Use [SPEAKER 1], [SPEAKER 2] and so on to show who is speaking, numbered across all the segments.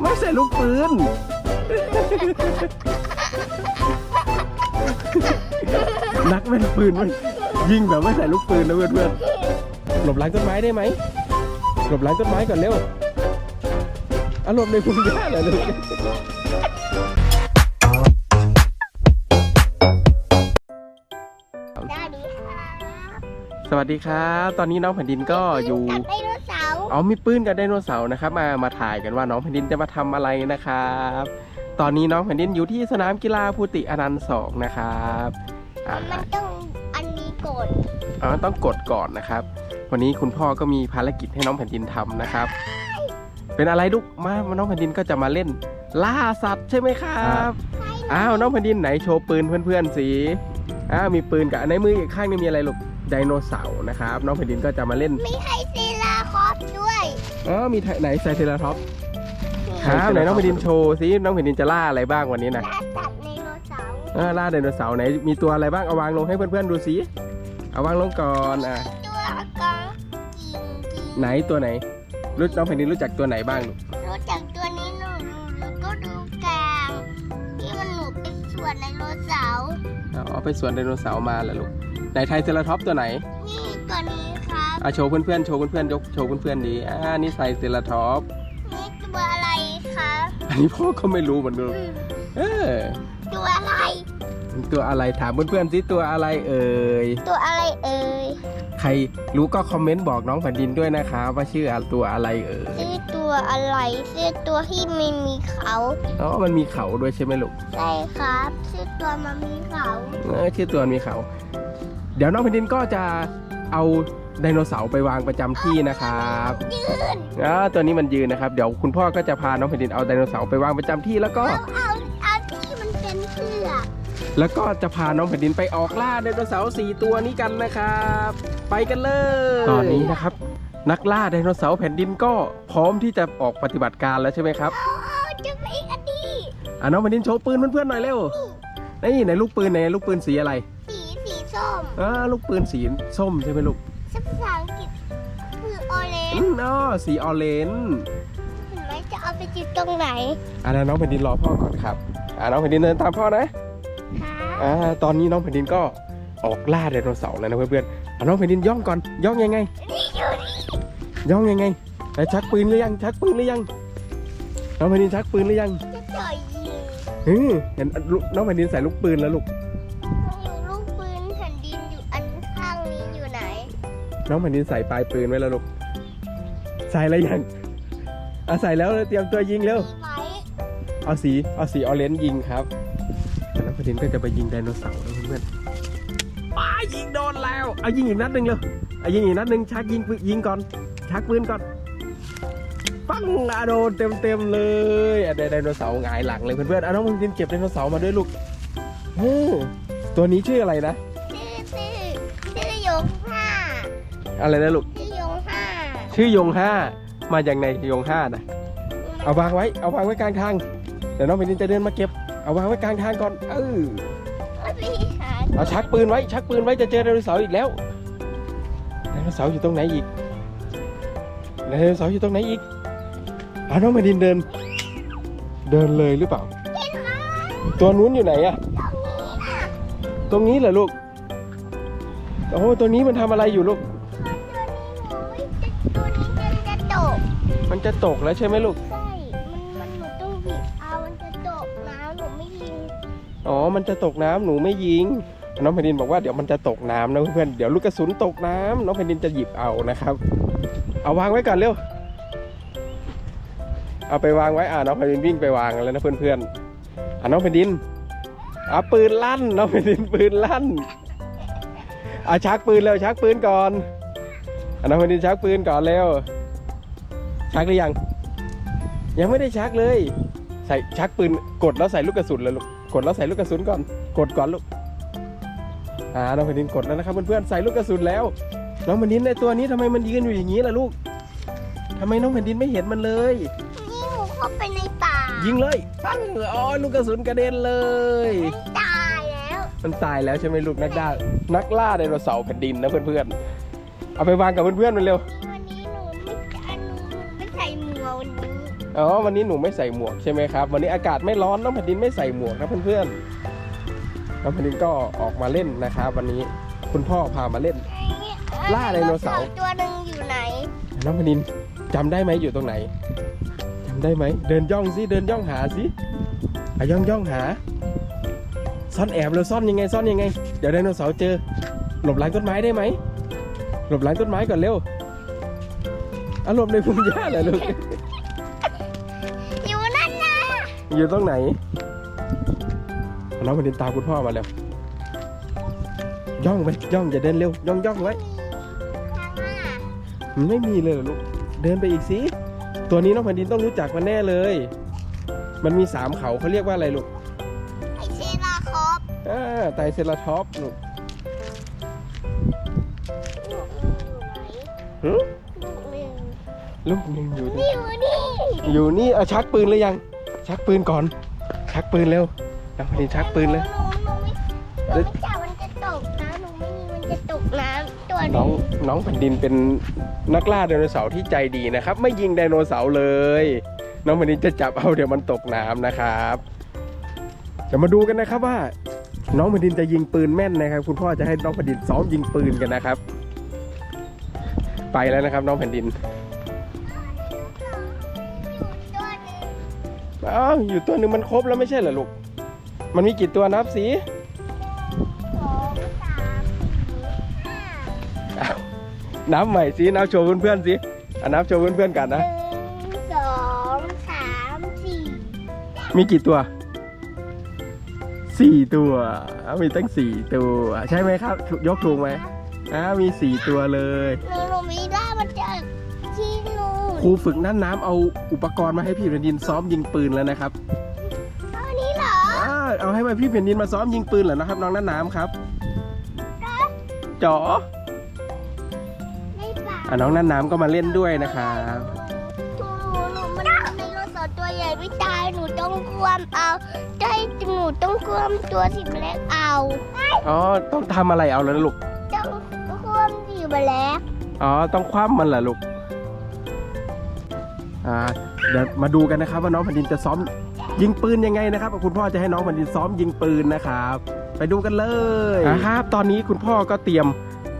[SPEAKER 1] ไม่ใส่ลูกปืน นักแม่นปืนมันยิงแบบไม่ใส่ลูกปืนนะเพื่อนๆหลบหลังต้นไม้ได้ไหม หลบหลังต้นไม้ก่อนเร็วอารมณ์ในภูมิญาเหรอลูก
[SPEAKER 2] สวัสดีครับ
[SPEAKER 1] สวัสดีครับ ตอนนี้น้องแผ่นดินก็อยู่
[SPEAKER 2] กับไดโน เสาร์
[SPEAKER 1] เอามีปืนกับไดโนเสาร์นะครับมามาถ่ายกันว่าน้องแผ่นดินจะมาทำอะไรนะครับ ตอนนี้น้องแผ่นดินอยู่ที่สนามกีฬาภูติอนันต์สองนะครับอ่า
[SPEAKER 2] มันต้องอันนี้ก่อน
[SPEAKER 1] อ๋อต้องกดก่อนนะครับ วันนี้คุณพ่อก็มีภารกิจให้น้องแผ่นดินทำนะครับ เป็นอะไรลูกมาน้องแผ่นดินก็จะมาเล่นล่าสัตว์ใช่ไหมครับ
[SPEAKER 2] ใช่
[SPEAKER 1] อ้าวน้องแผ่นดินไหนโชว์ปืนเพื่อนๆสิอ้าวมีปืนกับในมืออีกข้างนึงมีอะไรลูกไดโนเสาร์นะครับ น้องแผ่นดินก็จะมาเล่น
[SPEAKER 2] มีไฮซีลาค อฟด้วย
[SPEAKER 1] อ๋อมีไหนไซเทราท็อปส์ครับไหนน้องแผ่นดินโชว์สิน้องแผ่นดินจะล่าอะไรบ้างวันนี้นะ
[SPEAKER 2] ล่าสัตว์ไดโนเสาร์
[SPEAKER 1] เออล่าไดโนเสาร์ไหนมีตัวอะไรบ้างเอาวางลงให้เพื่อนๆดูสิเอาวางลงก่อนอะ
[SPEAKER 2] ตัวกองกิงกิง
[SPEAKER 1] ไหนตัวไหนรู้น้องแผ่นดินรู้จักตัวไหนบ้างลูก
[SPEAKER 2] รู้จักตัวนี้หนูดูแล้วก็ดูกลางที่มันหนูเป็นส่วนไดโนเสาร์
[SPEAKER 1] อ๋อไปสวนไดโนเสาร์มาแล้วลูกไหนไทรเซราท็อปส์ตัวไหน
[SPEAKER 2] นี่ตัวนี้ครับ
[SPEAKER 1] อะโชว์เพื่อนๆ โชว์เพื่อนๆ ยกโชว์เพื่อนๆดีอ่านี่ไทรเซราท็อปส์
[SPEAKER 2] นี่ตัวอะไรครับ
[SPEAKER 1] อันนี้พ่อก็ไม่รู้เหมือนกัน
[SPEAKER 2] อืม
[SPEAKER 1] เออ
[SPEAKER 2] ตัวอะไร
[SPEAKER 1] ตัวอะไรถามเพื่อนๆสิตัวอะไรเอ่ย
[SPEAKER 2] ตัวอะไรเอ่ย
[SPEAKER 1] ใครรู้ก็คอมเมนต์บอกน้องแผ่นดินด้วยนะคะ ว่าชื่อตัวอะไรเอ่ย
[SPEAKER 2] ชื่อตัวอะไร ชื่อตัวที่ไม่มีเขา
[SPEAKER 1] อ๋อมันมีเขาด้วยใช่ไหมลูก
[SPEAKER 2] ใช่ครับ ชื่อตัวมันมีเขา
[SPEAKER 1] เออชื่อตัวมีเขา เดี๋ยวน้องแผ่นดินก็จะเอา ไดโนเสาร์ไปวางประจำที่นะครับ
[SPEAKER 2] ยืน
[SPEAKER 1] อ่าตัวนี้มันยืนนะครับ เดี๋ยวคุณพ่อก็จะพาน้องแผ่นดินเอาไดโนเสาร์ไปวางประจำที่แล้วก็
[SPEAKER 2] เอาเอาเอาที่มันเป็นเสื้อ
[SPEAKER 1] แล้วก็จะพาน้องแผ่นดินไปออกล่าไดโนเสาร์สี่ตัวนี้กันนะครับ ไปกันเลย ตอนนี้นะครับ นักล่าไดโนเสาร์แผ่นดินก็พร้อมที่จะออกปฏิบัติการแล้วใช่ไหมครับ
[SPEAKER 2] เอาจะไปอีกอันนี้
[SPEAKER 1] อ่าน้องแผ่นดินโชว์ปืนเพื่อนๆหน่อยเร็วนี่ไหนลูกปืนไหนลูกปืนสีอะไร
[SPEAKER 2] สีสีส้ม
[SPEAKER 1] อ่าลูกปืนสีส้มใช่ไหมลูก
[SPEAKER 2] ภาษาอังกฤษคือออเร
[SPEAKER 1] อื
[SPEAKER 2] น
[SPEAKER 1] มอ๋อสีออเรนจ์
[SPEAKER 2] เห็นไหมจะเอาไปจิตตรงไหน
[SPEAKER 1] อ่าน้องแผ่นดินรอพ่อก่อนครับอ่าน้องแผ่นดินเดินตามพ่อนะ
[SPEAKER 2] คะ
[SPEAKER 1] อ่าตอนนี้น้องแผ่นดินก็ออกล่าไดโนเสาร์แล้วนะเพื่อนๆอ่าน้องแผ่นดินย่องก่อนย่องยังไง
[SPEAKER 2] นี่อยู่นี่
[SPEAKER 1] ย่องยังไงแล้วชักปืนหรือยังชักปืนหรือยัง น้องแผ่นดินชักปืนหรือยัง
[SPEAKER 2] จะต่อยยิง
[SPEAKER 1] เฮ้ยเห็นลูกน้องแผ่นดินใส่ลูกปืนแล้วลูก
[SPEAKER 2] น้อง
[SPEAKER 1] แผ่นดินใส่ปลายปืนไว้แล้วลูก ใส่แล้วยังอะใส่แล้วเตรียมตัวยิงเร็ว
[SPEAKER 2] ไหม
[SPEAKER 1] เอาสี เอาสีออเรนจ์ยิงครับแล้วแผ่นดินก็จะไปยิงไดโนเสาร์แล้วเพื่อนๆป้ายิงโดนแล้ว เอายิงอีกนัดหนึ่งเร็วเอายิงอีกนัดหนึ่งชักยิงปืนยิงก่อน ชักปืนก่อน ปังอะโดนเต็มเต็มๆเลยอะไดโนเสาร์หงายหลังเลยเพื่อนๆอะน้องแผ่นดินเก็บไดโนเสาร์มาด้วยลูกโอ้ตัวนี้ชื่ออะไรนะ
[SPEAKER 2] อะ
[SPEAKER 1] ไรนะลูก
[SPEAKER 2] ชื่อยงห้า
[SPEAKER 1] ชื่อยงห้ามาจากไหนยงห้านะเอาวางไว้ เอาวางไว้กลางทาง เดี๋ยวน้องแผ่นดินจะเดินมาเก็บ เอาวางไว้กลางทางก่อน เออ
[SPEAKER 2] ไม่มีหา
[SPEAKER 1] เอาชักปืนไว้ ชักปืนไว้จะเจอไดโนเสาร์อีกแล้ว ไดโนเสาร์อยู่ตรงไหนอีก ไดโนเสาร์อยู่ตรงไหนอีกเอาน้องแผ่นดินเดิน เดินเลยหรือเปล่า
[SPEAKER 2] เห็นไหม
[SPEAKER 1] ตัวนู้นอยู่ไหนอะ
[SPEAKER 2] ตรงนี้น่ะ
[SPEAKER 1] ตรงนี้เหรอลูก โอ้ตัวนี้มันทำอะไรอยู่ลูก
[SPEAKER 2] มันจะตก
[SPEAKER 1] แล้วใช่ไหมลูก
[SPEAKER 2] ใช่ มันมันหนูต้องบีบเอา มันจะตกน้ำหนูไม่ยิง
[SPEAKER 1] อ๋อ มันจะตกน้ำหนูไม่ยิง น้องแผ่นดินบอกว่าเดี๋ยวมันจะตกน้ำนะเพื่อนๆเดี๋ยวลูกกระสุนตกน้ำน้องแผ่นดินจะหยิบเอานะครับ เอาวางไว้ก่อนเร็ว เอาไปวางไว้อ่าน้องแผ่นดินวิ่งไปวางแล้วนะเพื่อนๆอ่าน้องแผ่นดินอ่าปืนลั่นน้องแผ่นดินปืนลั่นอ่าชักปืนเร็วชักปืนก่อนอ่าน้องแผ่นดินชักปืนก่อนเร็ว ชักหรือยัง ยังไม่ได้ชักเลย ใส่ชักปืนกดแล้วใส่ลูกกระสุนเลยลูกกดแล้วใส่ลูกกระสุนก่อน กดก่อนลูกอ่าน้องแผ่นดินกดแล้วนะครับเพื่อนๆใส่ลูกกระสุนแล้วน้องแผ่นดินในตัวนี้ทำไมมันยืนอยู่อย่างนี้ล่ะลูกทำไมน้องแผ่นดินไม่เห็นมันเลย
[SPEAKER 2] นี่หนูเข้าไปในป่า
[SPEAKER 1] ยิงเลยปั้งอ๋อลูกกระสุนกระเด็นเลย
[SPEAKER 2] มันตายแล้ว
[SPEAKER 1] มันตายแล้วใช่ไหมลูกนักด่านักล่าไดโนเสาร์แผ่นดินนะเพื่อนๆเอาไปวางกับเพื่อนๆมันเร็ว อ๋อวันนี้หนูไม่ใส่หมวกใช่ไหมครับ วันนี้อากาศไม่ร้อนน้องแผ่นดินไม่ใส่หมวกนะเพื่อนๆน้องแผ่นดินก็ออกมาเล่นนะครับวันนี้คุณพ่อพามาเล่น ล่าไดโนเสาร์
[SPEAKER 2] ตัวหนึ่งอยู่ไหน
[SPEAKER 1] น้องแผ่นดินจำได้ไหมอยู่ตรงไหนจำได้ไหมเดินย่องสิเดินย่องหาสิอะย่องย่องหา ซ่อนแอบเลยซ่อนยังไงซ่อนยังไง เดี๋ยวไดโนเสาร์เจอ หลบหลังต้นไม้ได้ไหมหลบหลังต้นไม้ก่อนเร็วอะหลบในพุ่มหญ้าเหรอลูก
[SPEAKER 2] อยู่นั่นนะ
[SPEAKER 1] อยู่ตรงไหนน้องแผ่นดินตามคุณพ่อมาเร็วย่องไปย่องอย่าเดินเร็วย่องย่องไว้
[SPEAKER 2] ข้างหน้า
[SPEAKER 1] มันไม่มีเลยเหรอลูกเดินไปอีกสิตัวนี้น้องแผ่นดินต้องรู้จักมันแน่เลย มันมีสามเขาเขาเรียกว่าอะไรลูก
[SPEAKER 2] ไอเชลาคอป
[SPEAKER 1] อ่าไตรเซราทอปส์ลูก
[SPEAKER 2] ลูกหนึ่งอยู่ไหน
[SPEAKER 1] หึลูกหนึ่งอยู่ตรง
[SPEAKER 2] นี่อยู่นี่
[SPEAKER 1] อยู่นี่เอาชักปืนเลยยัง ชักปืนก่อน ชักปืนเร็วน้องแผ่นดินชักปืนเลย
[SPEAKER 2] หนูหนูไม่หนูไม่จับมันจะตกน้ำหนูไม่มีมันจะตกน้ำตัว
[SPEAKER 1] น้อง
[SPEAKER 2] นี้
[SPEAKER 1] น้องแผ่นดินเป็นนักล่าไดโนเสาร์ที่ใจดีนะครับ ไม่ยิงไดโนเสาร์เลย น้องแผ่นดินจะจับเอาเดี๋ยวมันตกน้ำนะครับเดี๋ยวมาดูกันนะครับว่า น้องแผ่นดินจะยิงปืนแม่นนะครับ คุณพ่อจะให้น้องแผ่นดินซ้อมยิงปืนกันนะครับ ไปแล้วนะครับ น้องแผ่นดิน อ้าวอยู่ตัวหนึ่งมันครบแล้วไม่ใช่เหรอลูก มันมีกี่ตัวนับสิ
[SPEAKER 2] สองสามสี่ห้า
[SPEAKER 1] อ้าวนับใหม่สินับโชว์เพื่อนๆสิอะนับโชว์เพื่อนๆกัน
[SPEAKER 2] ห
[SPEAKER 1] นะ
[SPEAKER 2] นึ่งสองสามสี่
[SPEAKER 1] มีกี่ตัวสี่ตัวอะมีตั้งสี่ตัว ใช่ไหมครับถูกยกถูกไหมอ่ามีสี่ตัวเลย
[SPEAKER 2] หนูหนูมีได้มาจากที่นู่น
[SPEAKER 1] ครูฝึกน่านน้ำเอาอุปกรณ์มาให้พี่แผ่นดินซ้อมยิงปืนแล้วนะครับ
[SPEAKER 2] ตัวนี้เหรอ
[SPEAKER 1] อ่าเอาให้มาพี่แผ่นดินมาซ้อมยิงปืนเหรอนะครับ น้องน่านน้ำครับจ๋อ
[SPEAKER 2] ไม่เปล่า
[SPEAKER 1] อะน้องน่านน้ำก็มาเล่นด้วยนะครับ
[SPEAKER 2] หนูหนูมันไดโนเสาร์ตัวใหญ่ไม่ตายหนูต้องควมเอาใช่หนูต้องควมตัวสีแบล็กเอา
[SPEAKER 1] อ๋อต้องทำอะไรเอาแล้วนะลูก
[SPEAKER 2] ต้องควมสีแบล็ก
[SPEAKER 1] อ๋อต้องคว่ำมันเหรอลูก อ่าเดี๋ยวมาดูกันนะครับว่าน้องแผ่นดินจะซ้อมยิงปืนยังไงนะครับคุณพ่อจะให้น้องแผ่นดินซ้อมยิงปืนนะครับ ไปดูกันเลยครับ ตอนนี้คุณพ่อก็เตรียม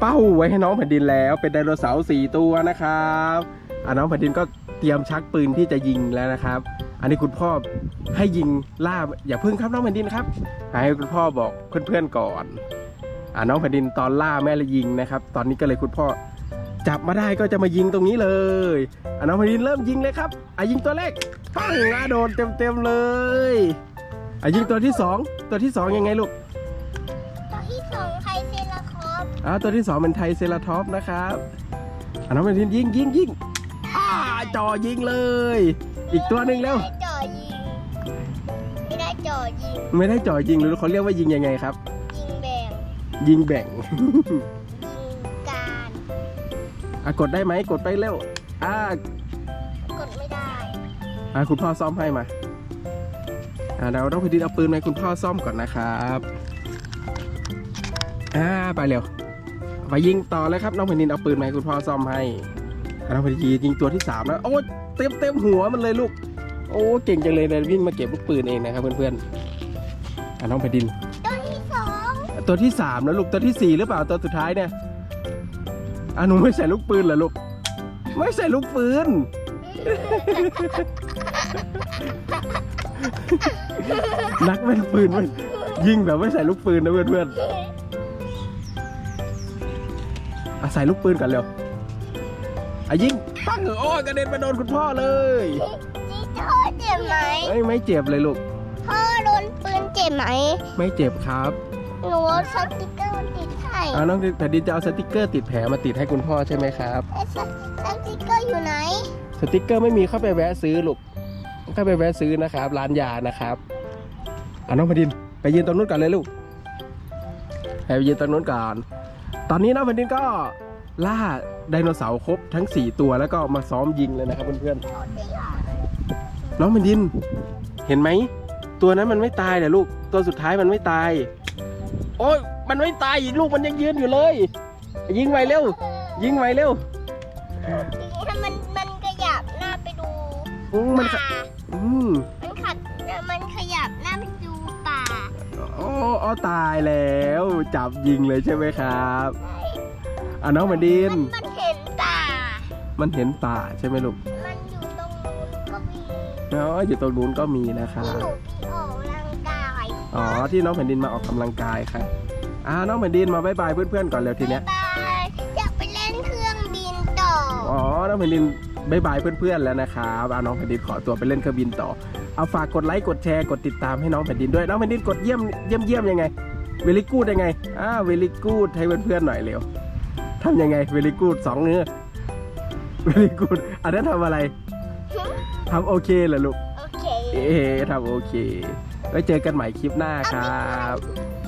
[SPEAKER 1] เป้าไว้ให้น้องแผ่นดินแล้ว เป็นไดโนเสาร์สี่ตัวนะครับอ่าน้องแผ่นดินก็เตรียมชักปืนที่จะยิงแล้วนะครับ อันนี้คุณพ่อให้ยิงล่าอย่าพึ่งครับน้องแผ่นดินครับ ให้คุณพ่อบอกเพื่อนๆก่อนอ่าน้องแผ่นดินตอนล่าแม่ละยิงนะครับ ตอนนี้ก็เลยคุณพ่อ จับมาได้ก็จะมายิงตรงนี้เลยอะน้องแผ่นดินเริ่มยิงเลยครับอะยิงตัวแรกปังอะโดนเต็มๆเลยอะยิงตัวที่สองตัวที่สองยังไงลูก
[SPEAKER 2] ตัวที่สองไทเซราคอป
[SPEAKER 1] อะตัวที่สองเป็นไทเซราทอปส์นะครับอะน้องแผ่นดินยิงยิงยิงอ่าจ่อยิงเลย อีกตัวหนึ่งแล้ว
[SPEAKER 2] ไม่ได้จ่อยิงไม่ได้จ่อยิง
[SPEAKER 1] ไม่ได้จ่อยิงหรือเขาเรียกว่ายิงยังไงครับ
[SPEAKER 2] ยิงแบ่ง
[SPEAKER 1] ยิงแบ่ง
[SPEAKER 2] ยิงการ
[SPEAKER 1] อะกดได้ไหมกดไปเร็วอะ
[SPEAKER 2] กดไม่ได้
[SPEAKER 1] อะคุณพ่อซ่อมให้มาอะเราต้องพอดีเอาปืนมาให้คุณพ่อซ่อมก่อนนะครับอ่าไปเร็วไปยิงต่อเลยครับน้องแผ่นดินเอาปืนมาให้คุณพ่อซ่อมให้อะน้องแผ่นดินยิงตัวที่สามแล้วโอ้เต็มเต็มหัวมันเลยลูก โอ้เก่งจังเลยเลยวิ่งมาเก็บลูกปืนเองนะครับเพื่อนๆอะน้องแผ่นดิน
[SPEAKER 2] ตัวที่สอง
[SPEAKER 1] ตัวที่สามแล้วลูกตัวที่สี่หรือเปล่าตัวสุดท้ายเนี่ย อะหนูไม่ใส่ลูกปืนเหรอลูก ไม่ใส่ลูกปืน นักแม่นปืนมันยิงแบบไม่ใส่ลูกปืนนะเพื่อนๆอะใส่ลูกปืนก่อนเร็วอะยิงปังโอ้ยกระเด็นมาโดนคุณพ่อเลย
[SPEAKER 2] พ่อเจ็บไหม
[SPEAKER 1] เอ้ยไม่เจ็บเลยลูก
[SPEAKER 2] พ่อโดนปืนเจ็บไหม
[SPEAKER 1] ไม่เจ็บครับ
[SPEAKER 2] หนูสติ๊กเกอร์ติด ให้
[SPEAKER 1] อ่าน้องแผ่นดินจะเอาสติกเกอร์ติดแผลมาติดให้คุณพ่อใช่ไหมครับ
[SPEAKER 2] ไอ้สสติ๊กเกอร์อยู่ไหน
[SPEAKER 1] สติกเกอร์ไม่มีเข้าไปแวะซื้อลูกเข้าไปแวะซื้อนะครับ ร้านยานะครับอะน้องแผ่นดินไปยืนตรงนู้นก่อนเลยลูกไปยืนตรงนู้นก่อน ตอนนี้น้องแผ่นดินก็ล่าไดโนเสาร์ครบทั้ง 4 ตัวแล้วก็มาซ้อมยิงเลยนะครับเพื่อนๆน้องแผ่นดิน เห็นไหม ตัวนั้นมันไม่ตายเหรอลูก ตัวสุดท้ายมันไม่ตาย โอ้ย มันไม่ตายอีกลูกมันยังยืนอยู่เลย ยิงไวเร็ว ยิงไวเร็ว
[SPEAKER 2] ถ้ามันมันขยับหน้าไปดู
[SPEAKER 1] อืมมัน
[SPEAKER 2] ป่า
[SPEAKER 1] อืม
[SPEAKER 2] มันขัดมันขยับหน้าไปดูป่า
[SPEAKER 1] โอ้เอาตายแล้ว จับยิงเลยใช่ไหมครับอะน้องแผ่นดิน
[SPEAKER 2] มันมันเห็นป่า
[SPEAKER 1] มันเห็นป่าใช่ไหมลูก
[SPEAKER 2] มันอยู่ตรงนู้นก็มี
[SPEAKER 1] อ๋ออยู่ตรงนู้นก็มีนะค
[SPEAKER 2] ที่
[SPEAKER 1] รับ
[SPEAKER 2] หนูพี่ออกกำลังกาย
[SPEAKER 1] อ๋อที่น้องแผ่นดินมาออกกำลังกายค่ะ อ่าน้องแผ่นดินมาบายบายเพื่อนๆก่อนเร็วทีเนี้ย
[SPEAKER 2] บายอยากไปเล่นเครื่องบินต่อ
[SPEAKER 1] อ๋อ น้องแผ่นดินบายบายเพื่อนๆแล้วนะครับอ่าน้องแผ่นดินขอตัวไปเล่นเครื่องบินต่อ เอาฝากกดไลค์กดแชร์กดติดตามให้น้องแผ่นดินด้วย น้องแผ่นดินกดเยี่ยมเยี่ยมเยี่ยมยังไง เวลิกูดยังไง อ่า เวลิกูดให้เพื่อนๆหน่อยเร็วทำยังไง เวลิกูดสองเนื้อ เวลิกูดอันนั้นทำอะไรทำโอเคเหรอลูก
[SPEAKER 2] โอเค
[SPEAKER 1] เอ๊ะทำโอเค ไว้เจอกันใหม่คลิปหน้าครับ
[SPEAKER 2] บ